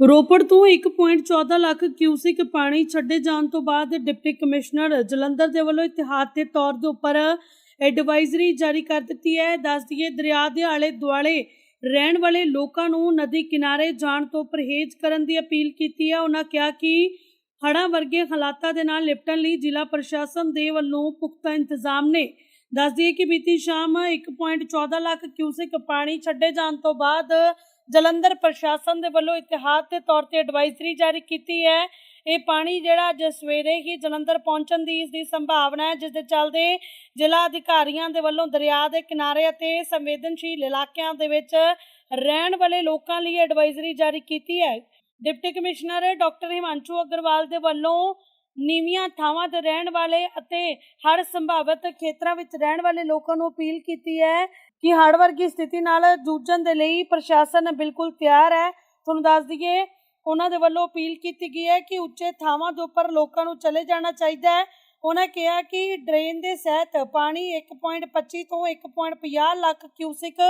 ਰੋਪੜ ਤੋਂ 1.14 ਲੱਖ ਕਿਊਸਿਕ ਪਾਣੀ ਛੱਡੇ ਜਾਣ ਤੋਂ ਬਾਅਦ ਡਿਪਟੀ ਕਮਿਸ਼ਨਰ ਜਲੰਧਰ ਦੇ ਵੱਲੋਂ ਇਤਿਹਾਦ ਦੇ ਤੌਰ ਦੇ ਉੱਪਰ ਐਡਵਾਈਜ਼ਰੀ ਜਾਰੀ ਕਰ ਦਿੱਤੀ ਹੈ। ਦੱਸ ਦਈਏ, ਦਰਿਆ ਦੇ ਆਲੇ ਦੁਆਲੇ ਰਹਿਣ ਵਾਲੇ ਲੋਕਾਂ ਨੂੰ ਨਦੀ ਕਿਨਾਰੇ ਜਾਣ ਤੋਂ ਪਰਹੇਜ਼ ਕਰਨ ਦੀ ਅਪੀਲ ਕੀਤੀ ਹੈ। ਉਹਨਾਂ ਕਿਹਾ ਕਿ ਹੜ੍ਹਾਂ ਵਰਗੇ ਹਾਲਾਤਾਂ ਦੇ ਨਾਲ ਨਿਪਟਣ ਲਈ ਜ਼ਿਲ੍ਹਾ ਪ੍ਰਸ਼ਾਸਨ ਦੇ ਵੱਲੋਂ ਪੁਖਤਾ ਇੰਤਜ਼ਾਮ ਨੇ। ਦੱਸ ਦਈਏ ਕਿ ਬੀਤੀ ਸ਼ਾਮ 1.14 ਲੱਖ ਕਿਊਸਿਕ ਪਾਣੀ ਛੱਡੇ ਜਾਣ ਤੋਂ ਬਾਅਦ ਜਲੰਧਰ ਪ੍ਰਸ਼ਾਸਨ ਦੇ ਵੱਲੋਂ ਇਤਿਹਾਦ ਦੇ ਤੌਰ ਤੇ ਐਡਵਾਈਜ਼ਰੀ ਜਾਰੀ ਕੀਤੀ ਹੈ। ਇਹ ਪਾਣੀ ਜਿਹੜਾ ਅੱਜ ਸਵੇਰੇ ਹੀ ਜਲੰਧਰ ਪਹੁੰਚਣ ਦੀ ਇਸ ਦੀ ਸੰਭਾਵਨਾ ਹੈ, ਜਿਸ ਦੇ ਚੱਲਦੇ ਜ਼ਿਲ੍ਹਾ ਅਧਿਕਾਰੀਆਂ ਦੇ ਵੱਲੋਂ ਦਰਿਆ ਦੇ ਕਿਨਾਰੇ ਅਤੇ ਸੰਵੇਦਨਸ਼ੀਲ ਇਲਾਕਿਆਂ ਦੇ ਵਿੱਚ ਰਹਿਣ ਵਾਲੇ ਲੋਕਾਂ ਲਈ ਐਡਵਾਈਜ਼ਰੀ ਜਾਰੀ ਕੀਤੀ ਹੈ। Deputy commissioner doctor Himanshu Agarwal ਦੇ ਵੱਲੋਂ ਨੀਵੀਆਂ ਥਾਵਾਂ ਤੇ ਰਹਿਣ ਵਾਲੇ ਅਤੇ ਹਰ ਸੰਭਾਵਿਤ ਖੇਤਰਾਂ ਵਿੱਚ ਰਹਿਣ ਵਾਲੇ ਲੋਕਾਂ ਨੂੰ ਅਪੀਲ ਕੀਤੀ ਹੈ ਕਿ ਹੜ੍ਹ ਵਰਗੀ ਸਥਿਤੀ ਨਾਲ ਜੂਝਣ ਦੇ ਲਈ ਪ੍ਰਸ਼ਾਸਨ ਬਿਲਕੁਲ ਤਿਆਰ ਹੈ। ਤੁਹਾਨੂੰ ਦੱਸ ਦਈਏ, ਉਹਨਾਂ ਦੇ ਵੱਲੋਂ ਅਪੀਲ ਕੀਤੀ ਗਈ ਹੈ ਕਿ ਉੱਚੇ ਥਾਵਾਂ ਦੇ ਉੱਪਰ ਲੋਕਾਂ ਨੂੰ ਚਲੇ ਜਾਣਾ ਚਾਹੀਦਾ ਹੈ। ਉਹਨਾਂ ਕਿਹਾ ਕਿ ਡਰੇਨ ਦੇ ਸਹਿਤ ਪਾਣੀ 1.25 ਤੋਂ 1.50 ਲੱਖ ਕਿਊਸਿਕ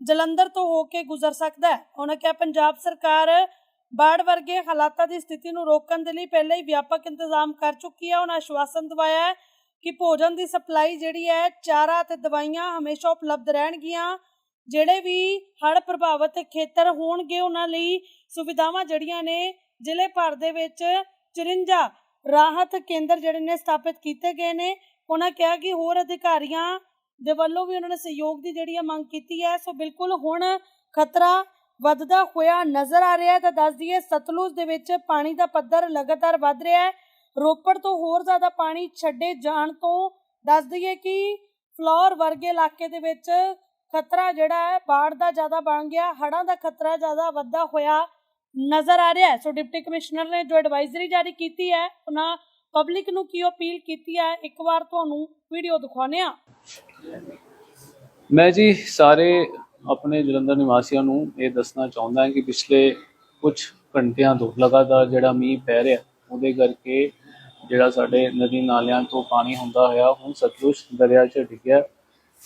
ਜਲੰਧਰ ਤੋਂ ਹੋ ਕੇ ਗੁਜ਼ਰ ਸਕਦਾ ਹੈ। ਉਹਨਾਂ ਕਿਹਾ, ਪੰਜਾਬ ਸਰਕਾਰ ਬਾੜ ਵਰਗੇ ਹਾਲਾਤਾਂ ਦੀ ਸਥਿਤੀ ਨੂੰ ਰੋਕਣ ਦੇ ਲਈ ਪਹਿਲਾਂ ਹੀ ਵਿਆਪਕ ਇੰਤਜ਼ਾਮ ਕਰ ਚੁੱਕੀ ਹੈ। ਉਹਨਾਂ ਆਸ਼ਵਾਸਨ ਦਿਵਾਇਆ ਹੈ ਕਿ ਭੋਜਨ ਦੀ ਸਪਲਾਈ ਜਿਹੜੀ ਹੈ, ਚਾਰਾ ਤੇ ਦਵਾਈਆਂ ਹਮੇਸ਼ਾ ਉਪਲਬਧ ਰਹਿਣਗੀਆਂ। ਜਿਹੜੇ ਵੀ ਹੜ੍ਹ ਪ੍ਰਭਾਵਿਤ ਖੇਤਰ ਹੋਣਗੇ, ਉਹਨਾਂ ਲਈ ਸੁਵਿਧਾਵਾਂ ਜਿਹੜੀਆਂ ਨੇ, ਜ਼ਿਲ੍ਹੇ ਭਰ ਦੇ ਵਿੱਚ 54 ਰਾਹਤ ਕੇਂਦਰ ਜਿਹੜੇ ਨੇ ਸਥਾਪਿਤ ਕੀਤੇ ਗਏ ਨੇ। ਉਹਨਾਂ ਕਿਹਾ ਕਿ ਹੋਰ ਅਧਿਕਾਰੀਆਂ ਦੇ ਵੱਲੋਂ ਵੀ ਉਹਨਾਂ ਨੇ ਸਹਿਯੋਗ ਦੀ ਜਿਹੜੀ ਮੰਗ ਕੀਤੀ ਹੈ। ਸੋ ਬਿਲਕੁਲ ਹੁਣ ਖਤਰਾ ਵੱਧਦਾ ਹੋਇਆ ਨਜ਼ਰ ਆ ਰਿਹਾ ਹੈ। ਤਾਂ ਦੱਸ ਦਈਏ, ਸਤਲੁਜ ਦੇ ਵਿੱਚ ਪਾਣੀ ਦਾ ਪੱਧਰ ਲਗਾਤਾਰ ਵੱਧ ਰਿਹਾ ਹੈ। ਰੋਪੜ ਤੋਂ ਹੋਰ ਜ਼ਿਆਦਾ ਪਾਣੀ ਛੱਡੇ ਜਾਣ ਤੋਂ ਦੱਸ ਦਈਏ ਕਿ ਫਲੋਰ ਵਰਗੇ ਇਲਾਕੇ ਦੇ ਵਿੱਚ ਖਤਰਾ ਜਿਹੜਾ ਹੈ, ਬਾੜ ਦਾ ਜ਼ਿਆਦਾ ਬਣ ਗਿਆ, ਹੜ੍ਹਾਂ ਦਾ ਖਤਰਾ ਜ਼ਿਆਦਾ ਵੱਧਦਾ ਹੋਇਆ ਨਜ਼ਰ ਆ ਰਿਹਾ ਹੈ। ਸੋ ਡਿਪਟੀ ਕਮਿਸ਼ਨਰ ਨੇ ਜੋ ਐਡਵਾਈਜ਼ਰੀ ਜਾਰੀ ਕੀਤੀ ਹੈ, ਉਹਨਾਂ ਪਬਲਿਕ ਨੂੰ ਕੀ ਅਪੀਲ ਕੀਤੀ ਹੈ, ਇੱਕ ਵਾਰ ਤੁਹਾਨੂੰ ਵੀਡੀਓ ਦਿਖਾਉਂਦੇ ਆ ਮੈਂ ਜੀ ਸਾਰੇ ਆਪਣੇ ਜਲੰਧਰ ਨਿਵਾਸੀਆਂ ਨੂੰ ਇਹ ਦੱਸਣਾ ਚਾਹੁੰਦਾ ਹਾਂ ਕਿ ਪਿਛਲੇ ਕੁਝ ਘੰਟਿਆਂ ਤੋਂ ਲਗਾਤਾਰ ਜਿਹੜਾ ਮੀਂਹ ਪੈ ਰਿਹਾ, ਉਹਦੇ ਕਰਕੇ ਜਿਹੜਾ ਸਾਡੇ ਨਦੀ ਨਾਲਿਆਂ ਤੋਂ ਪਾਣੀ ਹੁੰਦਾ ਹੋਇਆ ਹੁਣ ਸਤਲੁਜ ਦਰਿਆ 'ਚ ਡਿੱਗਿਆ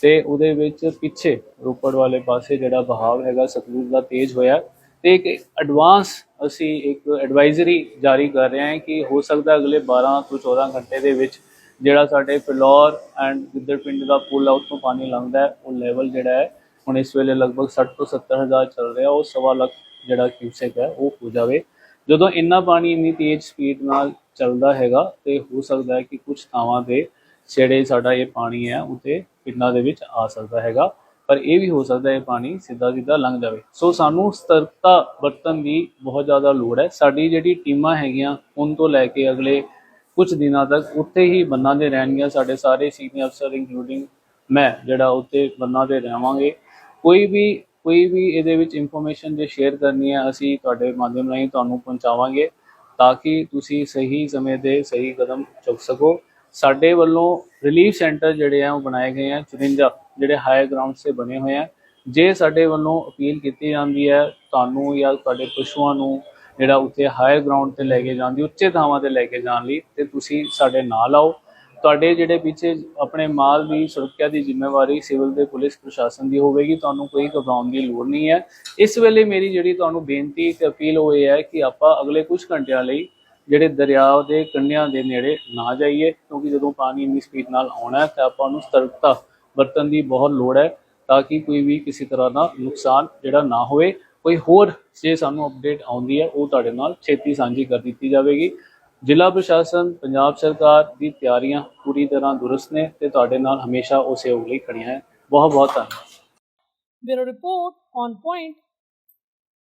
ਤੇ ਉਹਦੇ ਵਿੱਚ ਪਿੱਛੇ ਰੋਪੜ ਵਾਲੇ ਪਾਸੇ ਜਿਹੜਾ ਬਹਾਵ ਹੈਗਾ, ਸਤਲੁਜ ਦਾ ਤੇਜ਼ ਹੋਇਆ ਤੇ ਇੱਕ ਐਡਵਾਂਸ ਅਸੀਂ ਇੱਕ ਐਡਵਾਈਜ਼ਰੀ ਜਾਰੀ ਕਰ ਰਹੇ ਹਾਂ ਕਿ ਹੋ ਸਕਦਾ ਅਗਲੇ 12 ਤੋਂ 14 ਘੰਟੇ ਦੇ ਵਿੱਚ ਜਿਹੜਾ ਸਾਡੇ ਫਿਲੌਰ ਐਂਡ ਗਿੱਦੜ ਪਿੰਡ ਦਾ ਪੁਲ ਆ, ਉੱਥੋਂ ਪਾਣੀ ਲੰਘਦਾ ਉਹ ਲੈਵਲ ਜਿਹੜਾ ਹੈ, ਹੁਣ ਇਸ ਵੇਲੇ ਲਗਭਗ 60 ਤੋਂ 70 ਹਜ਼ਾਰ ਚੱਲ ਰਿਹਾ, ਉਹ ਸਵਾ ਲੱਖ ਜਿਹੜਾ ਕਿਊਸੈਕ ਹੈ, ਉਹ ਹੋ ਜਾਵੇ। ਜਦੋਂ ਇੰਨਾ ਪਾਣੀ ਇੰਨੀ ਤੇਜ਼ ਸਪੀਡ ਨਾਲ ਚੱਲਦਾ ਹੈਗਾ ਤੇ ਹੋ ਸਕਦਾ ਹੈ ਕਿ ਕੁਝ ਥਾਵਾਂ ਤੇ ਜਿਹੜੇ ਸਾਡਾ ਇਹ ਪਾਣੀ ਹੈ ਉਤੇ ਪਿੰਡਾਂ ਦੇ ਵਿੱਚ ਆ ਸਕਦਾ ਹੈਗਾ। ਪਰ ਇਹ ਵੀ ਹੋ ਸਕਦਾ ਹੈ ਇਹ ਪਾਣੀ ਸਿੱਧਾ ਸਿੱਧਾ ਲੰਘ ਜਾਵੇ। ਸੋ ਸਾਨੂੰ ਸਤਰਕਤਾ ਵਰਤਣ ਦੀ ਬਹੁਤ ਜ਼ਿਆਦਾ ਲੋੜ ਹੈ। ਸਾਡੀ ਜਿਹੜੀ ਟੀਮਾਂ ਹੈਗੀਆਂ ਹੁਣ ਤੋਂ ਲੈ ਕੇ ਅਗਲੇ ਕੁਝ ਦਿਨਾਂ ਤੱਕ ਉੱਥੇ ਹੀ ਬੰਨਾਂ ਦੇ ਰਹਿਣਗੀਆਂ ਸਾਡੇ ਸਾਰੇ ਸੀਨੀਅਰ ਅਫਸਰ ਇਨਕਲੂਡਿੰਗ ਮੈਂ, ਜਿਹੜਾ ਉੱਥੇ ਬੰਨਾਂ ਦੇ ਰਹਾਂਗੇ। ਕੋਈ ਵੀ ਕੋਈ ਵੀ ਇਹਦੇ ਵਿੱਚ ਇਨਫੋਰਮੇਸ਼ਨ ਜੇ ਸ਼ੇਅਰ ਕਰਨੀ ਹੈ, ਅਸੀਂ ਤੁਹਾਡੇ ਮਾਧਿਅਮ ਰਾਹੀਂ ਤੁਹਾਨੂੰ ਪਹੁੰਚਾਵਾਂਗੇ। ਤਾਂ ਕਿ ਤੁਸੀਂ ਸਹੀ ਸਮੇਂ ਤੇ ਸਹੀ ਕਦਮ ਚੁੱਕ ਸਕੋ। ਸਾਡੇ ਵੱਲੋਂ ਰਿਲੀਫ ਸੈਂਟਰ ਜਿਹੜੇ ਆ, ਉਹ ਬਣਾਏ ਗਏ ਆ 54 ਜਿਹੜੇ ਹਾਈ ਗਰਾਊਂਡ ਸੇ ਬਣੇ ਹੋਏ ਆ। ਜੇ ਸਾਡੇ ਵੱਲੋਂ ਅਪੀਲ ਕੀਤੀ ਜਾਂਦੀ ਹੈ, ਤੁਹਾਨੂੰ ਜਾਂ ਤੁਹਾਡੇ ਪਸ਼ੂਆਂ ਨੂੰ ਜਿਹੜਾ ਉੱਥੇ ਹਾਇਰ ਗਰਾਊਂਡ ਤੇ ਲੈ ਕੇ ਜਾਣ ਦੀ, ਉੱਚੇ ਥਾਵਾਂ ਤੇ ਲੈ ਕੇ ਜਾਣ ਲਈ, ਤੇ ਤੁਸੀਂ ਸਾਡੇ ਨਾਲ ਆਓ। ਤੁਹਾਡੇ ਜਿਹੜੇ ਪਿੱਛੇ ਆਪਣੇ ਮਾਲ ਦੀ ਸੁਰੱਖਿਆ ਦੀ ਜ਼ਿੰਮੇਵਾਰੀ ਸਿਵਲ ਦੇ ਪੁਲਿਸ ਪ੍ਰਸ਼ਾਸਨ ਦੀ ਹੋਵੇਗੀ, ਤੁਹਾਨੂੰ ਕੋਈ ਘਬਰਾਉਣ ਦੀ ਲੋੜ ਨਹੀਂ ਹੈ। ਇਸ ਵੇਲੇ ਮੇਰੀ ਜਿਹੜੀ ਤੁਹਾਨੂੰ ਬੇਨਤੀ ਤੇ ਅਪੀਲ ਉਹ ਇਹ ਹੈ ਕਿ ਆਪਾਂ ਅਗਲੇ ਕੁਝ ਘੰਟਿਆਂ ਲਈ ਜਿਹੜੇ ਦਰਿਆ ਦੇ ਕੰਢਿਆਂ ਦੇ ਨੇੜੇ ਨਾ ਜਾਈਏ, ਕਿਉਂਕਿ ਜਦੋਂ ਪਾਣੀ ਇੰਨੀ ਸਪੀਡ ਨਾਲ ਆਉਣਾ ਤਾਂ ਆਪਾਂ ਨੂੰ ਸਤਰਕਤਾ ਵਰਤਣ ਦੀ ਬਹੁਤ ਲੋੜ ਹੈ, ਤਾਂ ਕਿ ਕੋਈ ਵੀ ਕਿਸੇ ਤਰ੍ਹਾਂ ਦਾ ਨੁਕਸਾਨ ਜਿਹੜਾ ਨਾ ਹੋਵੇ। ਕੋਈ ਹੋਰ ਜੇ ਸਾਨੂੰ ਅਪਡੇਟ ਆਉਂਦੀ ਹੈ, ਉਹ ਤੁਹਾਡੇ ਨਾਲ ਛੇਤੀ ਸਾਂਝੀ ਕਰ ਦਿੱਤੀ ਜਾਵੇਗੀ। ਜ਼ਿਲ੍ਹਾ ਪ੍ਰਸ਼ਾਸਨ, ਪੰਜਾਬ ਸਰਕਾਰ ਦੀ ਤਿਆਰੀਆਂ ਪੂਰੀ ਤਰ੍ਹਾਂ ਦੁਰਸਤ ਨੇ ਤੇ ਤੁਹਾਡੇ ਨਾਲ ਹਮੇਸ਼ਾ ਉਹ ਸਹਿਯੋਗ ਲਈ ਖੜੀਆਂ ਹੈ। ਬਹੁਤ ਬਹੁਤ ਧੰਨਵਾਦ। Bureau report on point